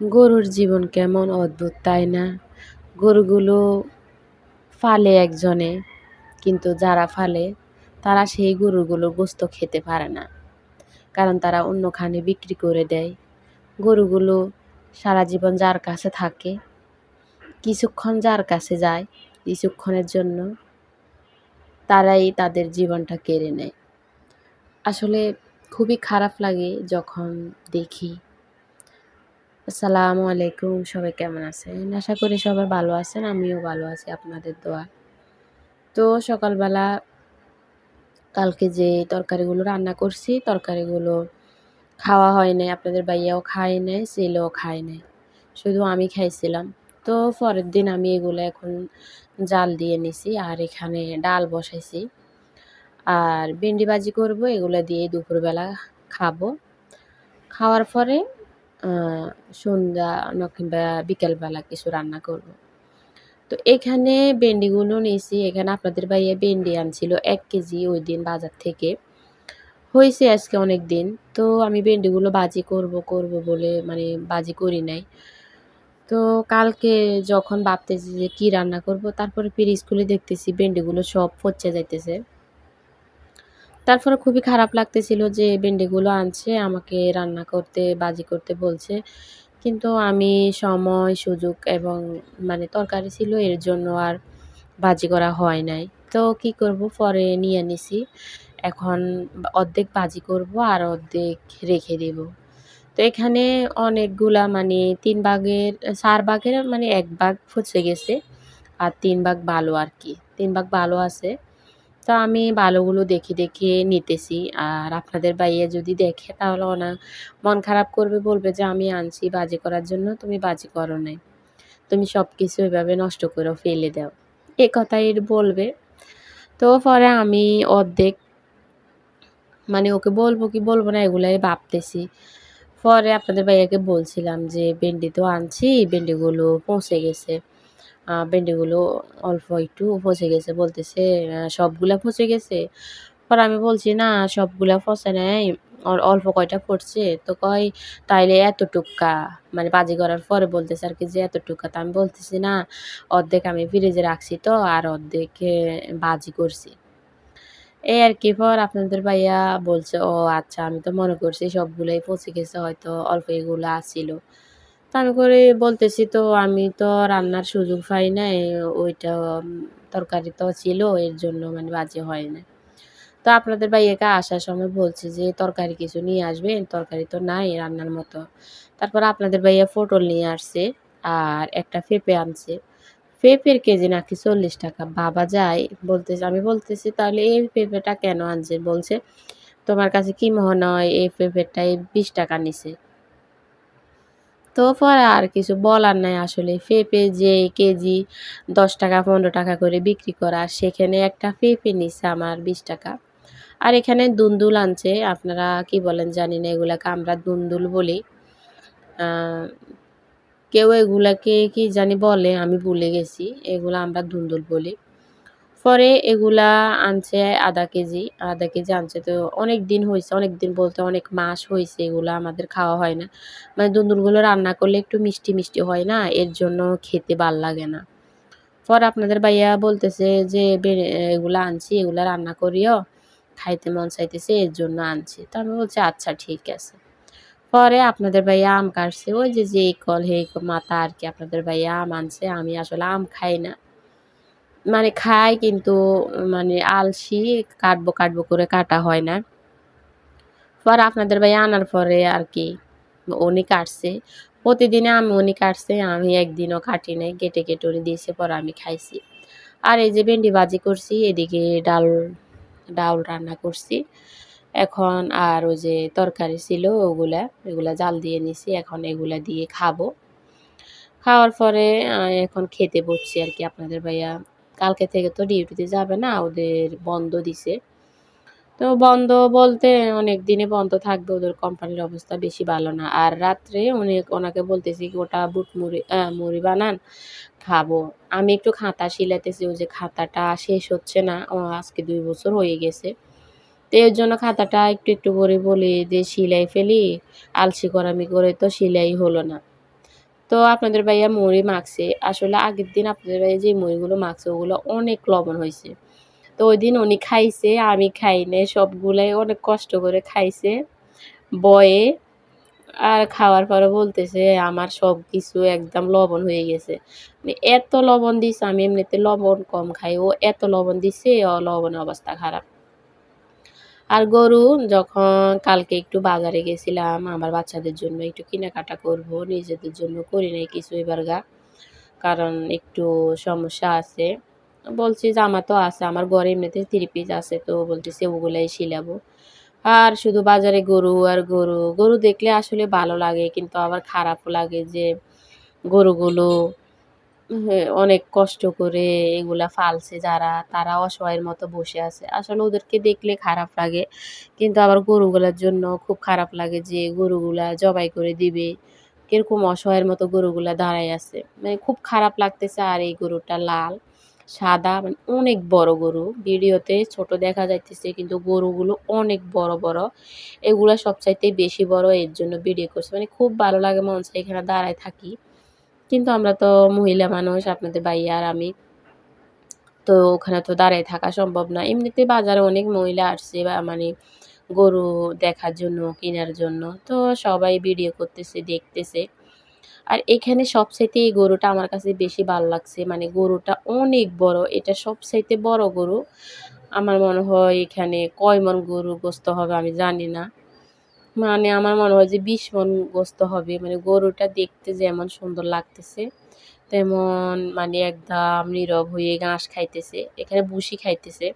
গরুর জীবন কেমন অদ্ভুত, তাই না? গরুগুলো ফালে একজনে, কিন্তু যারা ফালে, তারা সেই গরুগুলোর গোস্ত খেতে পারে না। কারণ তারা অন্যখানে বিক্রি করে দেয়। গরুগুলো সারা জীবন যার কাছে থাকে, কিছুক্ষণ যার কাছে যায়, কিছুক্ষণের জন্য তারাই তাদের জীবনটা কেড়ে নেয়। আসলে খুবই খারাপ লাগে যখন দেখি আসসালামু আলাইকুম, সবাই কেমন আছেন? আশা করি সবাই ভালো আছেন, আমিও ভালো আছি, আপনাদের দোয়া। তো সকালবেলা কালকে যে তরকারিগুলো রান্না করছি, তরকারিগুলো খাওয়া হয় নাই, আপনাদের বাইয়াও খায় নাই, ছেলেও খায় নাই, শুধু আমি খাইছিলাম। তো পরের দিন আমি এগুলো এখন জাল দিয়ে নিছি, আর এখানে ডাল বসাইছি। আর ভেন্ডি ভাজি করব, এগুলো দিয়ে দুপুরবেলা খাব। খাওয়ার পরে সন্ধ্যা কিংবা বিকেলবেলা কিছু রান্না করব। তো এখানে ভেন্ডিগুলো নিয়েছি। এখানে আপনাদের ভাইয়া ভেন্ডি আনছিল এক কেজি ওই দিন বাজার থেকে। হয়েছে আজকে অনেক দিন। তো আমি ভেন্ডিগুলো বাজি করব করব বলে মানে বাজি করি নাই। তো কালকে যখন ভাবতেছি যে কী রান্না করব, তারপরে ফির স্কুলে দেখতেছি ভেন্ডিগুলো সব পচে যাইতেছে। তারপরে খুবই খারাপ লাগতেছিল যে ভেন্ডিগুলো আনছে, আমাকে রান্না করতে, বাজি করতে বলছে। কিন্তু আমি সময়, সুযোগ এবং মানে তরকারি ছিল, এর জন্য আর বাজি করা হয় নাই। তো কি করব? পরে নিয়ে নিছি। এখন অর্ধেক বাজি করব আর অর্ধেক রেখে দেব। তো এখানে অনেকগুলা মানে তিন ভাগের, চার ভাগের মানে এক ভাগ ফুচে গেছে আর তিন ভাগ ভালো আর কি। তিন ভাগ ভালো আছে। তো আমি ভালোগুলো দেখে দেখে নিতেছি। আর আপনাদের বাইয়ে যদি দেখে, তাহলে ওনা মন খারাপ করবে, বলবে যে, আমি আনছি, বাজি করার জন্য তুমি বাজি করো নাই। তুমি সব কিছু এভাবে নষ্ট করে ফেলে দাও। এ কথাই বলবে। তো পরে আমি অর্ধেক মানে ওকে বলব কি বলব না, এগুলাই ভাবতেছি। পরে আপনাদের ভাইয়াকে বলছিলাম যে, ভেন্ডি তো আনছি, ভেন্ডিগুলো পৌঁছে গেছে। ভেন্ডিগুলো অল্প একটু পচে গেছে, বলতেছে সবগুলা পচে গেছে? পর আমি বলছি, না, সবগুলা পচে নেয় অল্প কয়টা পড়ছে। তো কয়, তাইলে এতটুকা। মানে বাজি করার পরে বলতেছে আর কি যে, এতটুকা। তা আমি বলতেছি, না, অর্ধেক আমি ফ্রিজে রাখছি তো, আর অর্ধেক বাজি করছি। এই আর কি পর আপনাদের ভাইয়া বলছে, ও আচ্ছা আমি তো মনে করছি সবগুলোই পচে গেছে, হয়তো অল্প এগুলো আসছিল করে বলতেছি তো, আমি তো রান্নার সুযোগ পাই নাই, ওইটা তরকারি তো ছিল, এর জন্য মানে বাজে হয় না তো আপনাদের ভাইয়াকে আসার সময় বলছে যে, তরকারি কিছু নিয়ে আসবেন তরকারি তো নাই রান্নার মতো। তারপর আপনাদের ভাইয়া পটল নিয়ে আসছে, আর একটা পেঁপে আনছে। পেঁপের কেজি নাকি চল্লিশ টাকা বাবা যায়। বলতেছে আমি বলতেছি, তাহলে এই পেঁপেটা কেন আনছে? বলছে, তোমার কাছে কি মনে হয়, এই পেঁপেটাই বিশ টাকা নিছে। তো পরে আর কিছু বলার নাই আসলে। পেঁপে যে কেজি দশ টাকা, পনেরো টাকা করে বিক্রি করা সেখানে একটা পেঁপে নিচ্ছে আমার বিশ টাকা। আর এখানে দুন্দুল আনছে, আপনারা কি বলেন জানি না এগুলাকে আমরা দুন্দুল বলি। কেউ এগুলাকে কি জানি বলে, আমি ভুলে গেছি, এগুলো আমরা দুন্দুল বলি। পরে এগুলা আনছে আধা কেজি আধা কেজি আনছে তো অনেক দিন হয়েছে অনেক দিন বলতে অনেক মাস হয়েছে এগুলো আমাদের খাওয়া হয় না। মানে দুন্দুলগুলো রান্না করলে একটু মিষ্টি মিষ্টি হয় না, এর জন্য খেতে ভালো লাগে না। পর আপনাদের ভাইয়া বলতেছে যে এগুলো আনছি, এগুলো রান্না করিও, খাইতে মন চাইতেছে, এর জন্য আনছি। তো আমি বলছি আচ্ছা ঠিক আছে। পরে আপনাদের ভাইয়া আম কাটছে, ওই যে যে, কল হে মাথা আর কি আপনাদের ভাইয়া আম আনছে, আমি আসলে আম খাই না। মানে খাই কিন্তু মানে আলসি, কাটবো কাটবো করে কাটা হয় না। পর আপনাদের ভাই আনার পরে আর কি, উনি কাটছে। প্রতিদিনে আমি, উনি কাটছে, আমি একদিনও কাটি নাই, কেটে কেটে উনি দিয়েছে, পর আমি খাইছি। আর এই যে ভেন্ডি ভাজি করছি, এদিকে ডাল ডাল রান্না করছি। এখন আর ওই যে তরকারি ছিল, ওগুলা, এগুলা জাল দিয়ে নিছি, এখন এগুলা দিয়ে খাব। খাওয়ার পরে এখন খেতে বসছি আর কি আপনাদের ভাইয়া। কালকে থেকে তো ডিউটিতে যাবে না, ওদের বন্ধ দিছে। তো বন্ধ বলতে অনেক দিনে বন্ধ থাকবে, ওদের কোম্পানির অবস্থা বেশি ভালো না। আর রাত্রে উনি ওনাকে বলতেছি কি, ওটা বুট মুড়ি মুড়ি বানান, খাব। আমি একটু খাতা শিলাতেছি ওই যে খাতাটা শেষ হচ্ছে না আজকে দুই বছর হয়ে গেছে। তো এর জন্য খাতাটা একটু একটু করে বলি যে সিলাই ফেলি, আলসি করামি করে তো সিলাই হলো না। তো আপনাদের ভাইয়া মুড়ি মাখছে। আসলে আগের দিন আপনাদের ভাইয়া যে মুড়িগুলো মাখছে, ওগুলো অনেক লবণ হয়েছে। তো ওই দিন উনি খাইছে, আমি খাই নাই, সবগুলাই অনেক কষ্ট করে খাইছে। বয়ে আর খাওয়ার পরে বলতেছে, আমার সব কিছু একদম লবণ হয়ে গেছে। এত লবণ দিছে, আমি এমনিতে লবণ কম খাই, ও এত লবণ দিছে, ও লবণের অবস্থা খারাপ। আর গরু, যখন কালকে একটু বাজারে গেছিলাম, আমার বাচ্চাদের জন্য একটু কেনাকাটা করব, নিজেদের জন্য করি নাই কিছু এবার গা। কারণ একটু সমস্যা আছে। বলছি জামা তো আছে, আমার ঘরে এমনিতে থ্রি পিস আছে, তো বলতেছে ওগুলাই শিলাবো। আর শুধু বাজারে গরু আর গরু গরু দেখলে আসলে ভালো লাগে, কিন্তু আবার খারাপও লাগে যে গরুগুলো অনেক কষ্ট করে এগুলা ফালছে যারা, তারা অসহায়ের মতো বসে আছে। আসলে ওদেরকে দেখলে খারাপ লাগে, কিন্তু আবার গরুগুলার জন্য খুব খারাপ লাগে যে গরুগুলা জবাই করে দিবে। কীরকম অসহায়ের মতো গরুগুলা দাঁড়ায় আছে। মানে খুব খারাপ লাগতেছে আর এই গরুটা লাল, সাদা মানে অনেক বড় গরু। ভিডিওতে ছোট দেখা যাইতেছে, কিন্তু গরুগুলো অনেক বড় বড়। এগুলা সবচাইতে বেশি বড় এর জন্য ভিডিও করছে। মানে খুব ভালো লাগে মন চাই এখানে দাঁড়ায় থাকি। কিন্তু আমরা তো মহিলা মানুষ, আপনাদের ভাইয়া আর আমি। তো ওখানে তো দাঁড়ায় থাকা সম্ভব না। এমনিতে বাজারে অনেক মহিলা আসছে বা মানে গরু দেখার জন্য, কেনার জন্য। তো সবাই ভিডিও করতেছে, দেখতেছে। আর এখানে সবচাইতে এই গরুটা আমার কাছে বেশি ভালো লাগছে। মানে গরুটা অনেক বড়, এটা সবচাইতে বড় গরু। আমার মনে হয় এখানে কয় মন গরু গোস্ত হবে আমি জানি না। মানে আমার মনে হয় যে বিশ মন গোস্ত হবে। মানে গরুটা দেখতে যেমন সুন্দর লাগতেছে। তেমন মানে একদম নীরব হয়ে ঘাস খাইতেছে। এখানে বুসি খাইতেছে।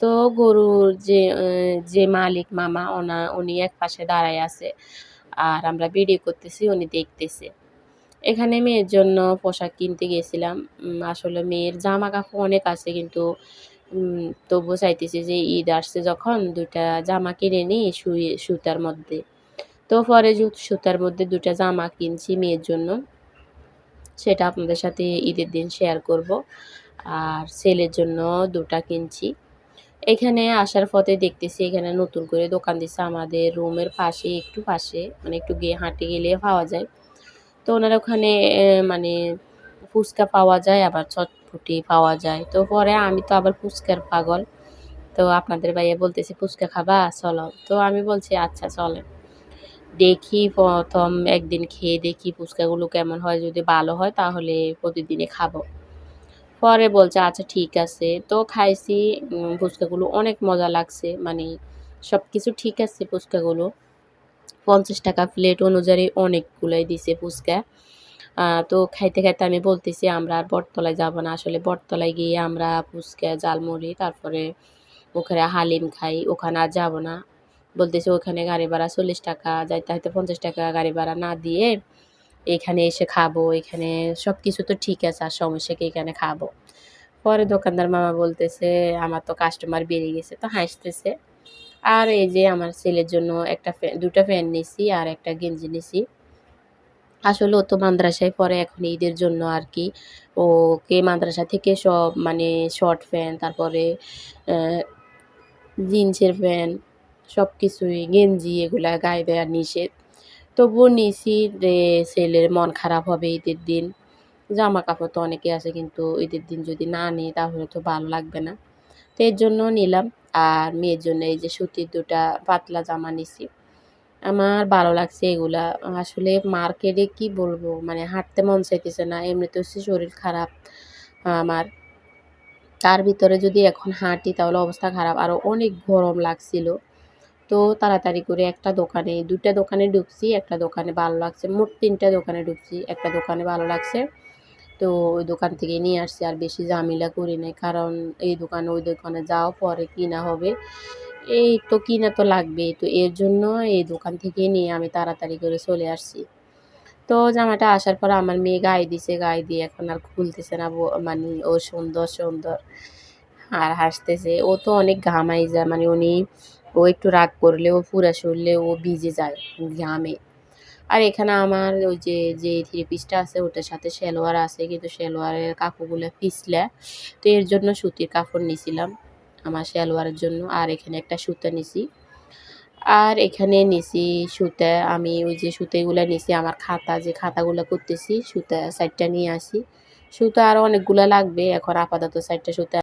তো গরুর যে যে মালিক মামা, ওনা, উনি এক পাশে দাঁড়ায় আছে। আর আমরা ভিডিও করতেছি, উনি দেখতেছে। এখানে মেয়ের জন্য পোশাক কিনতে গেছিলাম। আসলে মেয়ের জামা কাপড় অনেক আছে, কিন্তু তবুও চাইতেছি যে ঈদ আসছে যখন দুটা জামা কিনে নিই শুয়ে সুতার মধ্যে। তো পরে সুতার মধ্যে দুটা জামা কিনছি মেয়ের জন্য, সেটা আপনাদের সাথে ঈদের দিন শেয়ার করব। আর ছেলের জন্য দুটা কিনছি। এখানে আসার পথে দেখতেছি এখানে নতুন করে দোকান দিচ্ছে আমাদের রুমের পাশে, একটু পাশে মানে একটু গিয়ে হাঁটে গেলে পাওয়া যায়। তো ওনার ওখানে মানে ফুচকা পাওয়া যায়, আবার চটপুটি পাওয়া যায়। তো পরে আমি তো আবার ফুচকার পাগল। তো আপনাদের ভাইয়া বলতেছে, ফুচকা খাবা? চলো। তো আমি বলছি আচ্ছা চলে। দেখি প্রথম একদিন খেয়ে দেখি ফুচকাগুলো কেমন হয়। যদি ভালো হয় তাহলে প্রতিদিনে খাব। পরে বলছে আচ্ছা ঠিক আছে। তো খাইছি। ফুচকাগুলো অনেক মজা লাগছে। মানে সব কিছু ঠিক আছে ফুচকাগুলো। পঞ্চাশ টাকা প্লেট অনুযায়ী অনেকগুলাই দিছে ফুচকা। তো খাইতে খাইতে আমি বলতেছি, আমরা আর বটতলায় যাব না। আসলে বটতলায় গিয়ে আমরা ফুচকা জালমুড়ি তারপরে ওখানে হালিম খাই, ওখানে আর যাব না। বলতেছে, ওখানে গাড়ি ভাড়া চল্লিশ টাকা, যাইতে হয়তো পঞ্চাশ টাকা গাড়ি ভাড়া না দিয়ে এখানে এসে খাব। এখানে সব কিছু তো ঠিক আছে, আর সমস্যা কি এখানে খাব। পরে দোকানদার মামা বলতেছে, আমার তো কাস্টমার বেড়ে গেছে। তো হাসতেছে। আর এই যে আমার ছেলের জন্য একটা দুটা ফ্যান নিছি আর একটা গেঞ্জি নিছি। আসলে ও তো মাদ্রাসায় পড়ে এখন ঈদের জন্য আর কি। ওকে মাদ্রাসা থেকে সব মানে শর্ট প্যান্ট তারপরে জিন্সের প্যান্ট সব কিছুই গেঞ্জি এগুলা গায়ে দেওয়ার নিষেধ। তবুও নিছি যে ছেলের মন খারাপ হবে ঈদের দিন। জামা কাপড় তো অনেকে আছে কিন্তু ঈদের দিন যদি না নিই তাহলে তো ভালো লাগবে না। তো এর জন্য নিলাম। আর মেয়ের জন্য এই যে সুতির দুটা পাতলা জামা নিছি। আমার ভালো লাগছে এগুলা। আসলে মার্কেটে কি বলব মানে হাঁটতে মন চাইতেছে না, এমনিতে হচ্ছে শরীর খারাপ, আমার। তার ভিতরে যদি এখন হাঁটি তাহলে অবস্থা খারাপ। আরও অনেক গরম লাগছিল। তো তাড়াতাড়ি করে একটা দোকানে দুটা দোকানে ঢুকছি, একটা দোকানে ভালো লাগছে, মোট তিনটা দোকানে ঢুকছি, একটা দোকানে ভালো লাগছে। তো ওই দোকান থেকে নিয়ে আসছি, আর বেশি জামিলা করি নাই, কারণ এই দোকানে ওই দোকানে যাও পরে কিনা হবে। এই তো কিনা তো লাগবে, তো এর জন্য এই দোকান থেকে নিয়ে আমি তাড়াতাড়ি করে চলে আসছি। তো জামাটা আসার পর আমার মেয়ে গায়ে দিছে, গায়ে দিয়ে এখন আর খুলতেছে না মানে ও সুন্দর সুন্দর। আর হাসতেছে। ও তো অনেক ঘামাই যায় মানে উনি, ও একটু রাগ করলে ও পুরা শরীরে ও ভিজে যায় ঘামে। আর এখানে আমার ওই যে যে থ্রি পিসটা আছে, ওটার সাথে সেলোয়ার আছে, কিন্তু সেলোয়ারের কাপড়গুলো পিছলে, তো এর জন্য সুতির কাপড় নিছিলাম। আমার সেলোয়ারের জন্য। আর এখানে একটা সুতা নিছি। আর এখানে নিছি সুতা। আমি ওই যে সুতাগুলো নিছি, আমার খাতা, যে খাতাগুলো করতেছি, সুতা সাইডটা নিয়ে আসি। সুতা আরও অনেকগুলো লাগবে, এখন আপাতত সাইডটা সুতা